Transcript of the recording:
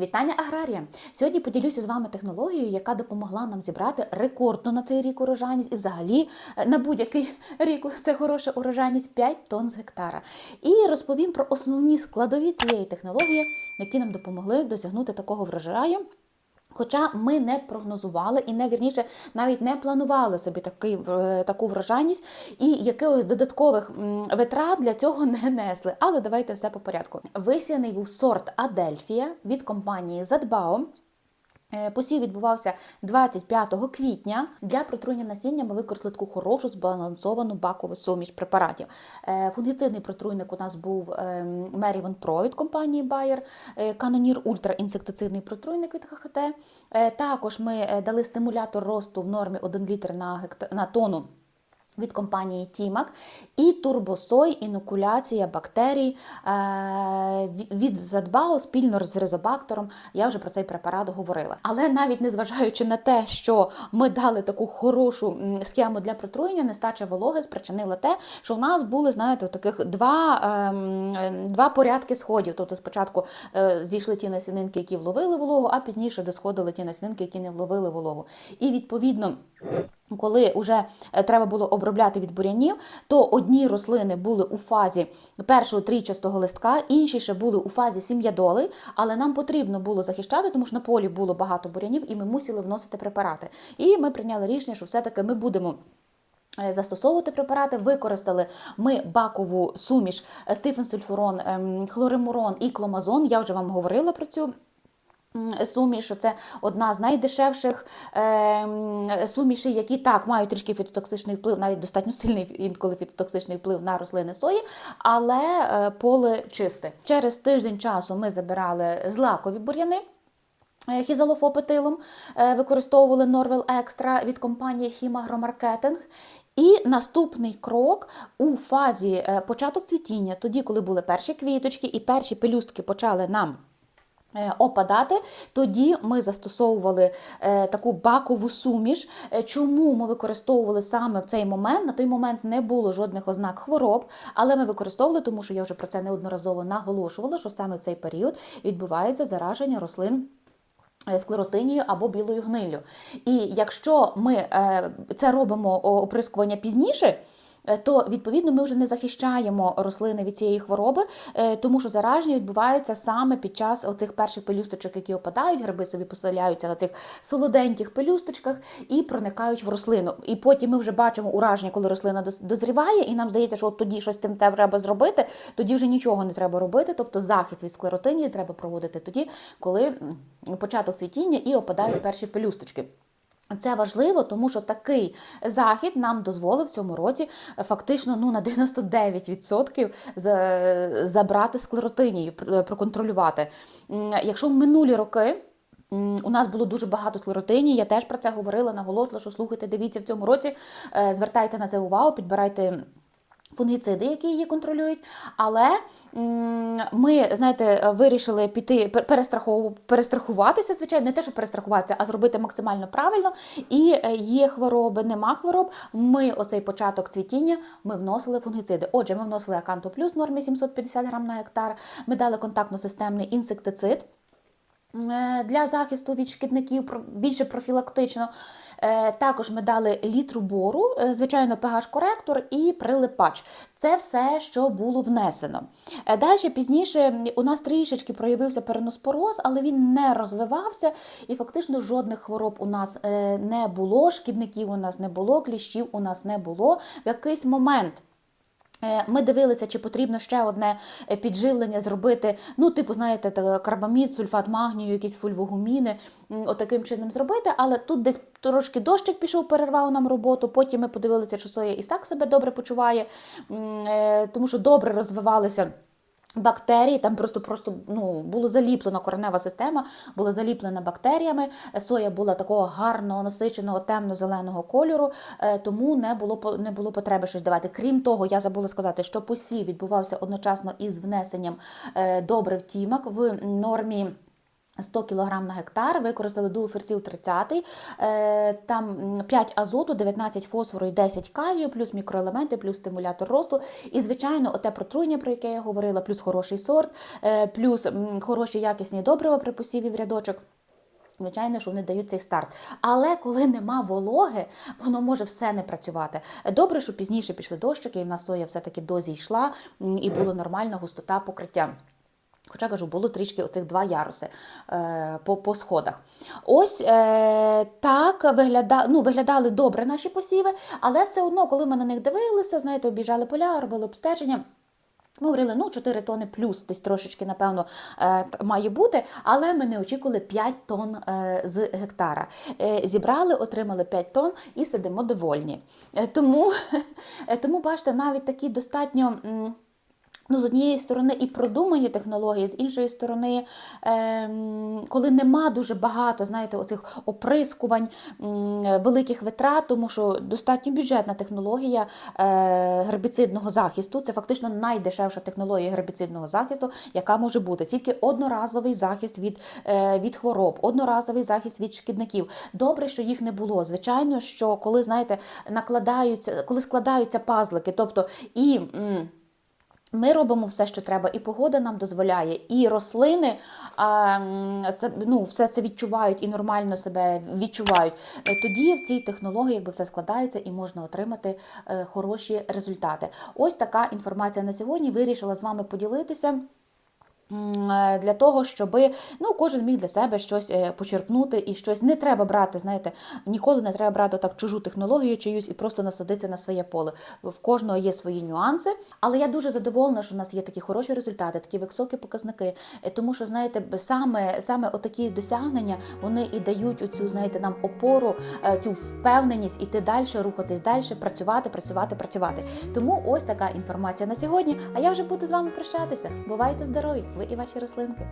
Вітання аграрія! Сьогодні поділюся з вами технологією, яка допомогла нам зібрати рекордну на цей рік урожайність і взагалі е, на будь-який рік це хороша урожайність 5 тонн з гектара. І розповім про основні складові цієї технології, які нам допомогли досягнути такого врожаю. Хоча ми не прогнозували і не вірніше навіть не планували собі такий, е, таку врожайність і якихось додаткових витрат для цього не несли. Але давайте все по порядку. Висіяний був сорт Адельфія від компанії Задбао. Е, Посів відбувався 25 квітня. Для протруєння насіння ми використали таку хорошу збалансовану бакову суміш препаратів. Е, Фунгіцидний протруйник у нас був Merivon Pro від компанії Bayer, Канонір Canonier Ultra інсектицидний протруйник від ХХТ. Е, Також ми е, дали стимулятор росту в нормі 1 літр на тонну від компанії Тімак і турбосой, інокуляція бактерій е, від Задбао спільно з ризобактером. Я вже про цей препарат говорила. Але навіть незважаючи на те, що ми дали таку хорошу схему для протруєння, нестача вологи спричинила те, що в нас були, знаєте, таких два, ем, е, два порядки сходів. Тобто спочатку е, зійшли ті насінинки, які вловили вологу, а пізніше досходили ті насінинки, які не вловили вологу. І відповідно. Коли вже е, треба було обробляти від бурянів, то одні рослини були у фазі першого трійчастого листка, інші ще були у фазі сім'ядоли, але нам потрібно було захищати, тому що на полі було багато бурянів, і ми мусили вносити препарати. І ми прийняли рішення, що все-таки ми будемо. е, Застосовувати препарати, використали ми бакову суміш е, тифенсульфурон, ем, хлоримурон і кломазон. Я вже вам говорила про цю суміш, що це одна з найдешевших е, сумішей, які так мають трішки фітотоксичний вплив, навіть достатньо сильний інколи фітотоксичний вплив на рослини сої, але е, поле чисте. Через тиждень часу ми забирали злакові бур'яни. е, Хізалофопетилом е, використовували Норвел Екстра від компанії Хімагромаркетинг. І наступний крок у фазі е, початок цвітіння, тоді, коли були перші квіточки і перші пелюстки почали нам опадати, тоді ми застосовували е, таку бакову суміш. Е, Чому ми використовували саме в цей момент? На той момент не було жодних ознак хвороб, але ми використовували, тому що я вже про це неодноразово наголошувала, що саме в цей період відбувається зараження рослин. е, Склеротинією або білою гниллю. І якщо ми е, це робимо оприскування пізніше, е, то відповідно ми вже не захищаємо рослини від цієї хвороби, е, тому що зараження відбувається саме під час оцих перших пелюсточок, які опадають, гриби собі поселяються на цих солоденьких пелюсточках і проникають в рослину. І потім ми вже бачимо ураження, коли рослина доз- дозріває, і нам здається, що от тоді щось тим треба зробити, тоді вже нічого не треба робити. Тобто захист від склеротинії треба проводити тоді, коли початок цвітіння і опадають перші пелюсточки. Це важливо, тому що такий захід нам дозволив в цьому році е, фактично ну, на 99% забрати склеротинію, проконтролювати. Якщо в минулі роки. У нас було дуже багато склеротині, я теж про це говорила, наголосила, що слухайте, дивіться в цьому році, е, звертайте на це увагу, підбирайте фунгіциди, які її контролюють. Але ми, знаєте, вирішили піти перестрахуватися, звичайно, не те, щоб перестрахуватися, а зробити максимально правильно. І е, є хвороби, нема хвороб. Ми оцей початок цвітіння ми вносили фунгіциди. Отже, ми вносили Аканто Плюс в нормі 750 грам на гектар. Ми дали контактно-системний інсектицид. Е, Для захисту від шкідників більше профілактично. Е, Також ми дали літру бору, е, звичайно, pH-коректор і прилипач. Це все, що було внесено. Далі пізніше у нас трішечки проявився переноспороз, але він не розвивався, і фактично жодних хвороб у нас не було, шкідників у нас не було, кліщів у нас не було. В якийсь момент. Е, Ми дивилися, чи потрібно ще одне е, підживлення зробити. Ну, типу, знаєте, карбамід, сульфат магнію, якісь фульвогуміни, отаким чином зробити. Але тут десь трошки дощик пішов, перервав нам роботу. Потім ми подивилися, що соя і так себе добре почуває, е, тому що добре розвивалися. Бактерії там просто просто ну було заліплена коренева система, була заліплена бактеріями. Соя була такого гарного, насиченого, темно-зеленого кольору, е, тому не було не було потреби щось давати. Крім того, я забула сказати, що посів відбувався одночасно із внесенням е, добрив тімак в нормі. 100 кг на гектар, використали дуофертил 30, е, там 5 азоту, 19 фосфору і 10 калію, плюс мікроелементи, плюс стимулятор росту. І, звичайно, оте протруєння, про яке я говорила, плюс хороший сорт, е, плюс хороші якісні добрива при посіві в рядочок. Звичайно, що вони дають цей старт. Але коли нема вологи, воно може все не працювати. Добре, що пізніше пішли дощики, і в нас соя все-таки дозійшла, і була нормальна густота покриття. Хоча кажу, було трішки оцих два яруси е, по, по сходах. Ось е, так вигляда, ну, виглядали добре наші посіви, але все одно, коли ми на них дивилися, знаєте, обіжали поля, робили обстеження. Ми говорили, ну 4 тони плюс десь трошечки, напевно, е, має бути, але ми не очікували 5 тонн е, з гектара. Е, Зібрали, отримали 5 тонн і сидимо довольні. Тому, тому бачите, навіть такі достатньо. Ну, з однієї сторони, і продумані технології, з іншої сторони, ем, коли нема дуже багато, знаєте, оцих оприскувань, великих витрат, тому що достатньо бюджетна технологія е, гербіцидного захисту. Це фактично найдешевша технологія гербіцидного захисту, яка може бути. Тільки одноразовий захист від, е, від хвороб, одноразовий захист від шкідників. Добре, що їх не було. Звичайно, що коли знаєте, накладаються, коли складаються пазлики, тобто і. Ми робимо все, що треба, і погода нам дозволяє, і рослини а, ну, все це відчувають і нормально себе відчувають. Е, Тоді в цій технології якби все складається і можна отримати е, хороші результати. Ось така інформація на сьогодні. Вирішила з вами поділитися. Е, Для того, щоб ну, кожен міг для себе щось е, почерпнути і щось не треба брати, знаєте, ніколи не треба брати так чужу технологію чиюсь і просто насадити на своє поле. В кожного є свої нюанси. Але я дуже задоволена, що в нас є такі хороші результати, такі високі показники. Е, Тому що, знаєте, саме, саме отакі досягнення вони і дають оцю, знаєте, нам опору, цю впевненість іти далі, рухатись далі, працювати, працювати, працювати. Тому ось така інформація на сьогодні. А я вже буду з вами прощатися. Бувайте здорові, ви і ваші рослинки.